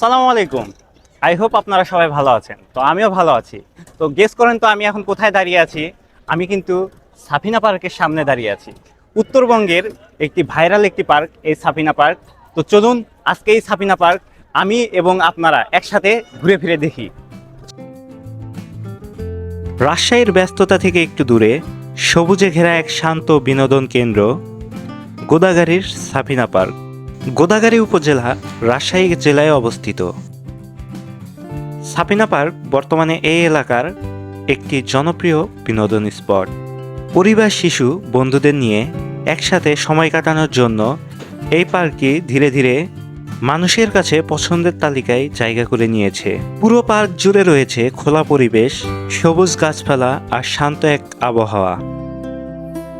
আসসালামু আলাইকুম। I hope আপনারা সবাই ভালো আছেন। তো আমিও ভালো আছি। তো গেস করেন তো আমি এখন কোথায় দাঁড়িয়ে আছি? আমি কিন্তু সাফিনা পার্কের সামনে দাঁড়িয়ে আছি। উত্তরবঙ্গের একটি ভাইরাল একটি পার্ক, এই সাফিনা পার্ক। তো চলুন, আজকে এই সাফিনা পার্ক আমি এবং আপনারা একসাথে ঘুরে ফিরে দেখি। রাজশাহীর ব্যস্ততা থেকে একটু দূরে সবুজে ঘেরা এক শান্ত বিনোদন কেন্দ্র গোদাগাড়ির সাফিনা পার্ক। গোদাগাড়ি উপজেলা রাজশাহী জেলায় অবস্থিত। সাপিনা পার্ক বর্তমানে এই এলাকার একটি জনপ্রিয় বিনোদন স্পট। পরিবার, শিশু, বন্ধুদের নিয়ে একসাথে সময় কাটানোর জন্য এই পার্কটি ধীরে ধীরে মানুষের কাছে পছন্দের তালিকায় জায়গা করে নিয়েছে। পুরো পার্ক জুড়ে রয়েছে খোলা পরিবেশ, সবুজ গাছপালা আর শান্ত এক আবহাওয়া।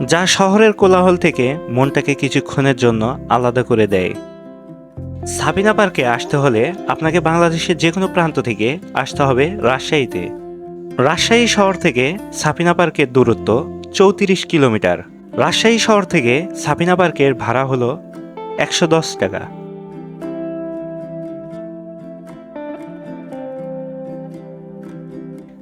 যা শহরের কোলাহল থেকে মনটাকে কিছুক্ষণের জন্য আলাদা করে দেয়। সাবিনা পার্কে আসতে হলে আপনাকে বাংলাদেশের যে কোনো প্রান্ত থেকে আসতে হবে রাজশাহীতে। রাজশাহী শহর থেকে সাপিনা পার্কের দূরত্ব চৌত্রিশ কিলোমিটার। রাজশাহী শহর থেকে সাপিনা পার্কের ভাড়া হলো একশো দশ টাকা।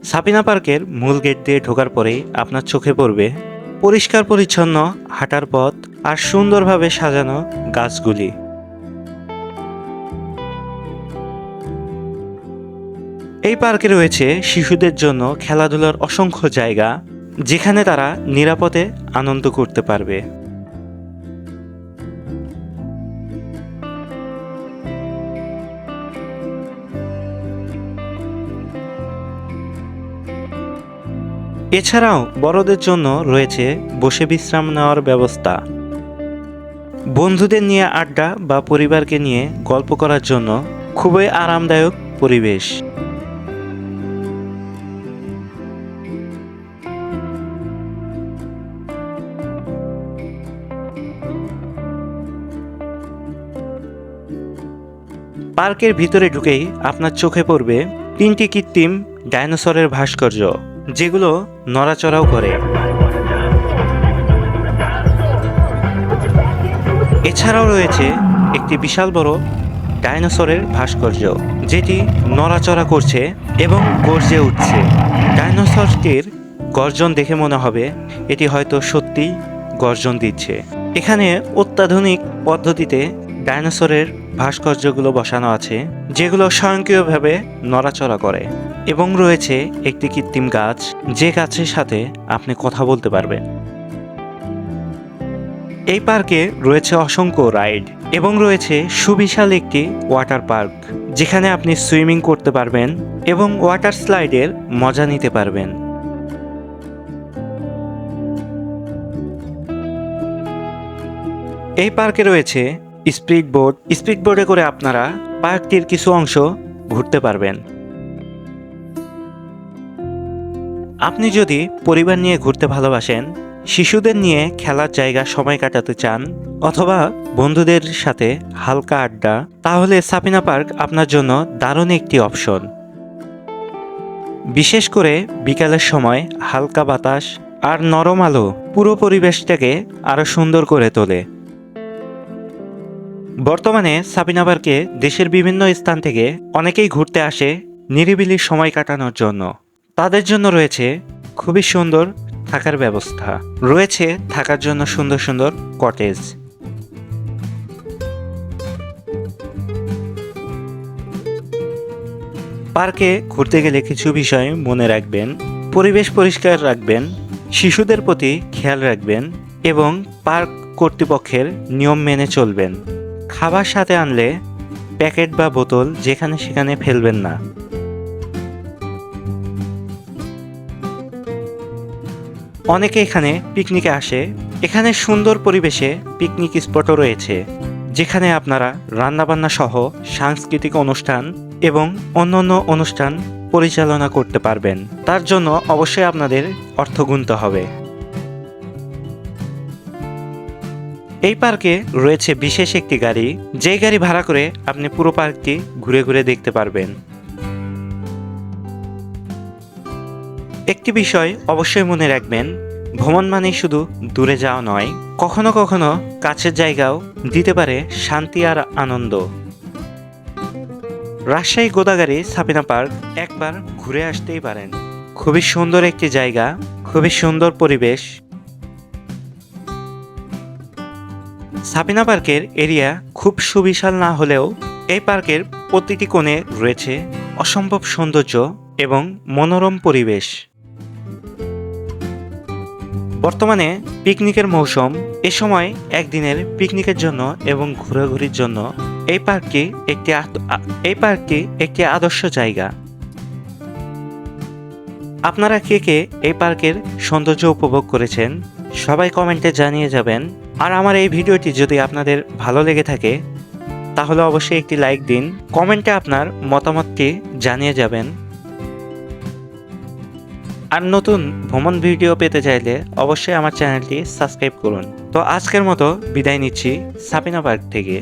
সাপিনা পার্কের মূল গেট দিয়ে ঢোকার পরেই আপনার চোখে পড়বে পরিষ্কার পরিচ্ছন্ন, হাঁটার পথ আর সুন্দরভাবে সাজানো গাছগুলি। এই পার্কে রয়েছে শিশুদের জন্য খেলাধুলার অসংখ্য জায়গা, যেখানে তারা নিরাপদে আনন্দ করতে পারবে। এছাড়াও বড়দের জন্য রয়েছে বসে বিশ্রাম নেওয়ার ব্যবস্থা। বন্ধুদের নিয়ে আড্ডা বা পরিবারকে নিয়ে গল্প করার জন্য খুবই আরামদায়ক পরিবেশ। পার্কের ভিতরে ঢুকেই আপনার চোখে পড়বে তিনটি কৃত্রিম ডাইনোসরের ভাস্কর্য। যেগুলো নড়াচড়াও করে। এছাড়াও রয়েছে একটি বিশাল বড় ডাইনোসরের ভাস্কর্য, যেটি নড়াচড়া করছে এবং গর্জে উঠছে। ডাইনোসরটির গর্জন দেখে মনে হবে এটি হয়তো সত্যিই গর্জন দিচ্ছে। এখানে অত্যাধুনিক পদ্ধতিতে ডাইনোসরের ভাস্কর্যগুলো বসানো আছে, যেগুলো স্বয়ংক্রিয়ভাবে নড়াচড়া করে। এবং রয়েছে একটি কৃত্রিম গাছ, যে গাছের সাথে আপনি কথা বলতে পারবেন। এই পার্কে রয়েছে অসংখ্য রাইড এবং রয়েছে সুবিশাল একটি ওয়াটার পার্ক, যেখানে আপনি সুইমিং করতে পারবেন এবং ওয়াটার স্লাইডের মজা নিতে পারবেন। এই পার্কে রয়েছে স্পিড বোট। স্পিড বোর্ডে করে আপনারা পার্কটির কিছু অংশ ঘুরতে পারবেন। আপনি যদি পরিবার নিয়ে ঘুরতে ভালোবাসেন, শিশুদের নিয়ে খেলার জায়গা সময় কাটাতে চান, অথবা বন্ধুদের সাথে হালকা আড্ডা, তাহলে সাপিনা পার্ক আপনার জন্য দারুণ একটি অপশন। বিশেষ করে বিকালের সময় হালকা বাতাস আর নরম আলো পুরো পরিবেশটাকে আরও সুন্দর করে তোলে। বর্তমানে সাবিনা পার্কে দেশের বিভিন্ন স্থান থেকে অনেকেই ঘুরতে আসে নিরিবিলি সময় কাটানোর জন্য। তাদের জন্য রয়েছে খুবই সুন্দর থাকার ব্যবস্থা। রয়েছে থাকার জন্য সুন্দর সুন্দর কটেজ পার্কে ঘুরতে গেলে কিছু বিষয় মনে রাখবেন, পরিবেশ পরিষ্কার রাখবেন, শিশুদের প্রতি খেয়াল রাখবেন এবং পার্ক কর্তৃপক্ষের নিয়ম মেনে চলবেন। খাবার সাথে আনলে প্যাকেট বা বোতল যেখানে সেখানে ফেলবেন না। অনেকে এখানে পিকনিকে আসে। এখানে সুন্দর পরিবেশে পিকনিক স্পটও রয়েছে, যেখানে আপনারা রান্নাবান্না সহ সাংস্কৃতিক অনুষ্ঠান এবং অন্যান্য অনুষ্ঠান পরিচালনা করতে পারবেন। তার জন্য অবশ্যই আপনাদের অর্থ গুনতে হবে। এই পার্কে রয়েছে বিশেষ একটি গাড়ি। যে গাড়ি ভাড়া করে আপনি পুরো পার্কটি ঘুরে ঘুরে দেখতে পারবেন। একটি বিষয় অবশ্যই মনে রাখবেন, ভ্রমণ মানেই শুধু দূরে যাওয়া নয়, কখনো কখনো কাছের জায়গাও দিতে পারে শান্তি আর আনন্দ। রাজশাহী গোদাগাড়ি সাপিনা পার্ক একবার ঘুরে আসতেই পারেন। খুবই সুন্দর একটি জায়গা, খুবই সুন্দর পরিবেশ। সাপিনা পার্কের এরিয়া খুব সুবিশাল না হলেও এই পার্কের প্রতিটি কোণে রয়েছে অসম্ভব সৌন্দর্য এবং মনোরম পরিবেশ। বর্তমানে পিকনিকের মৌসুম এ সময় একদিনের পিকনিকের জন্য এবং ঘোরাঘুরির জন্য এই পার্কটি একটি এই পার্কটি একটি আদর্শ জায়গা। আপনারা কে কে এই পার্কের সৌন্দর্য উপভোগ করেছেন, সবাই কমেন্টে জানিয়ে যাবেন। আর আমার এই ভিডিওটি যদি আপনাদের ভালো লেগে থাকে, তাহলে অবশ্যই একটি লাইক দিন। কমেন্টে আপনার মতামতটি জানিয়ে যাবেন। আর নতুন ভ্রমণ ভিডিও পেতে চাইলে অবশ্যই আমার চ্যানেলটি সাবস্ক্রাইব করুন। তো আজকের মতো বিদায় নিচ্ছি সাপিনা পার্ক থেকে।